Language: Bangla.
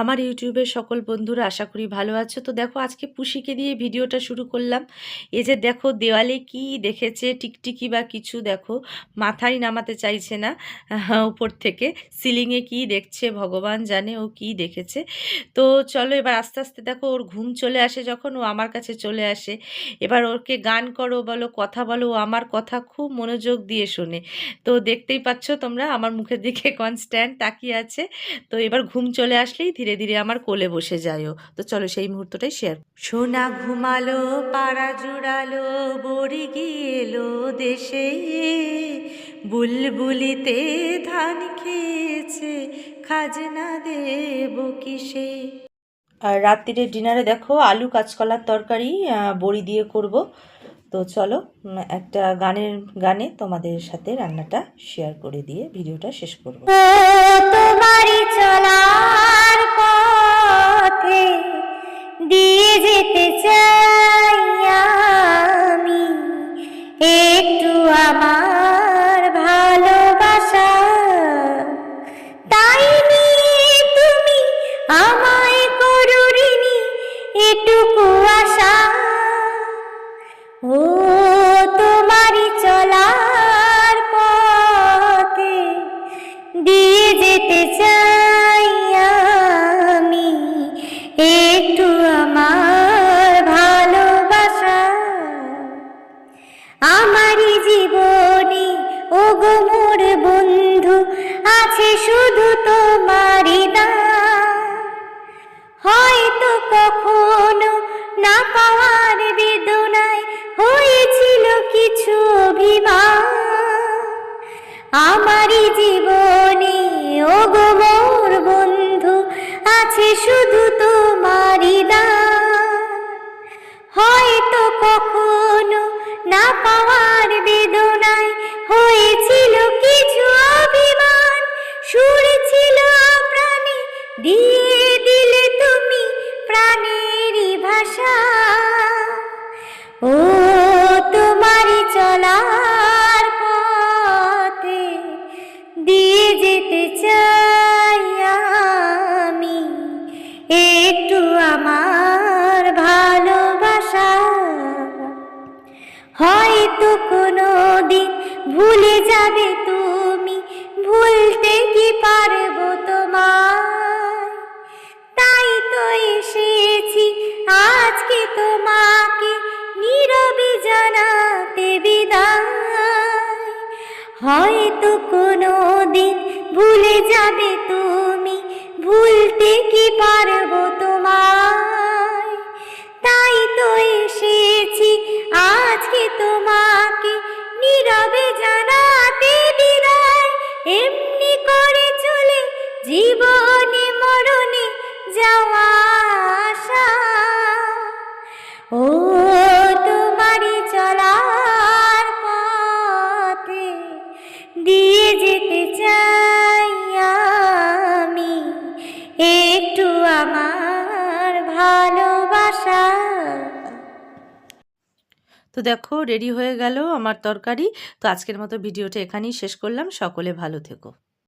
আমার ইউটিউবের সকল বন্ধুরা আশা করি ভালো আছো। তো দেখো, আজকে পুষিকে দিয়ে ভিডিওটা শুরু করলাম। এ যে দেখো, দেওয়ালে কি দেখেছে, টিকটিকি বা কিছু দেখো, মাথায় নামাতে চাইছে না উপর থেকে। সিলিংয়ে কি দেখছে, ভগবান জানে ও কি দেখেছে। তো চলো, এবার আস্তে আস্তে দেখো, ওর ঘুম চলে আসে যখন, ও আমার কাছে চলে আসে। এবার ওকে গান করো, বলো, কথা বলো, ও আমার কথা খুব মনোযোগ দিয়ে শোনে। তো দেখতেই পাচ্ছ তোমরা, আমার মুখের দিকে কনস্ট্যান্ট তাকিয়ে আছে। তো এবার ঘুম চলে আসলেই ধীরে ধীরে আমার কোলে বসে যায়ও। তো চলো সেই মুহূর্তটাই শেয়ার সোনা ঘুমালো, পাড়া জুড়ালো, বড়ি গিয়েলো দেশে। বুলবুলিতে ধান খেয়েছে, খাজনা দেব কিসে? আর রাত্রিরের ডিনারে দেখো, আলু কাঁচকলার তরকারি বড়ি দিয়ে করব। তো চলো একটা গানের গানে তোমাদের সাথে রান্নাটা শেয়ার করে দিয়ে ভিডিওটা শেষ করব। তোমারই চলার যেতে চাই আমি। একটু আমার ভালোবাসা। তাই নিয়ে তুমি আমায় করুরিনি এটুকু আশা। ও আমারই জীবনে ও গো মোর বন্ধু, আছে শুধু তোমারই দান। হয়তো কখনো না পাওয়ার বেদনায় হয়েছিল কিছু অভিমান। আমারই জীবনে ও গো মোর বন্ধু, আছে শুধু তোমারই দান। হয়তো কখনো না পাওয়ার বেদনায় হয়েছিল কিছু অভিমান। সুর ছিল প্রাণে দিয়ে দিলে তুমি প্রাণেরই ভাষা। ও হয়তো কোনো দিন ভুলে যাবে তুমি? ভুলতে কি পারব তোমায়? তাই তো এসেছি, আজকে তোমাকে নীরবে জানাতে বিদায়। হয়তো কোনো দিন ভুলে যাবে তুমি, ভুলতে কি এমনি করে চলে জীবনে মরণে যাওয়া তো দেখো রেডি হয়ে গেল আমার তরকারি। তো আজকের মতো ভিডিওটা এখানেই শেষ করলাম। সকলে ভালো থেকো।